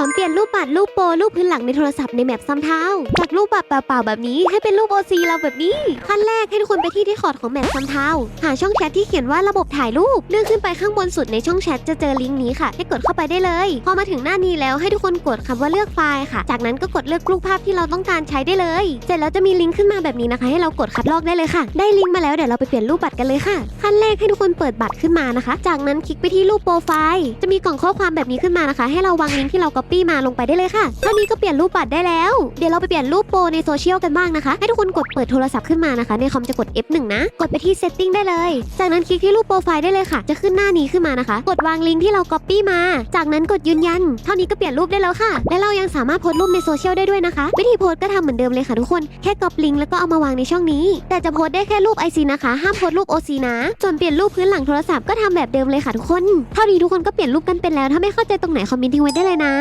อนเปลี่ยนรูปบัตรรูปโปรรูปพื้นหลังในโทรศัพท์ในแมปซ้ำเท้าจากรูปบัตรเปล่าๆแบบนี้ให้เป็นรูปโอซีเราแบบนี้ ขั้นแรกให้ทุกคนไปที่ที่คอร์ดของแมปซ้ำเท้าหาช่องแชทที่เขียนว่าระบบถ่ายรูปเลื่อนขึ้นไปข้างบนสุดในช่องแชทจะเจอลิงก์นี้ค่ะ ให้กดเข้าไปได้เลย พอมาถึงหน้านี้แล้วให้ทุกคนกดคำว่าเลือกไฟล์ค่ะ จากนั้นก็กดเลือกรูปภาพที่เราต้องการใช้ได้เลย เสร็จแล้วจะมีลิงก์ขึ้นมาแบบนี้นะคะ ให้เรากดคัดลอกได้เลยค่ะ ได้ลิงก์มาแล้วเดี๋ยวเราไปเปลี่ยนรูปบัตรกันเลยค่ะ ขั้นแรกให้ทุกคนเปิดบัตรขึ้นมานะคะ จากนั้นคลิกไปที่รูปโปรไฟล์ จะมีกล่องข้อความแบบนี้ขึ้นมานะคะ ให้เราวางลิงก์ที่เรา copy มาลงไปได้เลยค่ะเท่านี้ก็เปลี่ยนรูปบัตรได้แล้ว เดี๋ยวเราไปเปลี่ยนรูปโปรในโซเชียลกันบ้างนะคะ ให้ทุกคนกดเปิดโทรศัพท์ขึ้นมานะคะ ในคอมจะกด F1 นะ กดไปที่ setting ได้เลย จากนั้นคลิกที่รูปโปรไฟล์ได้เลยค่ะ จะขึ้นหน้านี้ขึ้นมานะคะ กดวางลิงก์ที่เรา copy มา จากนั้นกดยืนยัน เท่านี้ก็เปลี่ยนรูปได้แล้วค่ะ และเรายังสามารถโพสต์รูปในโซเชียลได้ด้วยนะคะ วิธีโพสต์ก็ทำเหมือนเดิมเลยค่ะทุกคน แค่ก๊อปลิงก์แล้วก็เอามาวางในช่องนี้ แต่จะโพสต์ได้แค่รูป IC นะคะ ห้ามโพสต์รูป OC นะส่วนเปลี่ยนรูปพื้นหลังโทรศัพท์ก็ทำแบบเดิมเลยค่ะทุกคน เท่านี้ทุกคนก็เปลี่ยนรูปกันเป็นแล้ว ถ้าไม่เข้าใจตรงไหนคอมเมนต์ทิ้งไว้ได้เลยนะ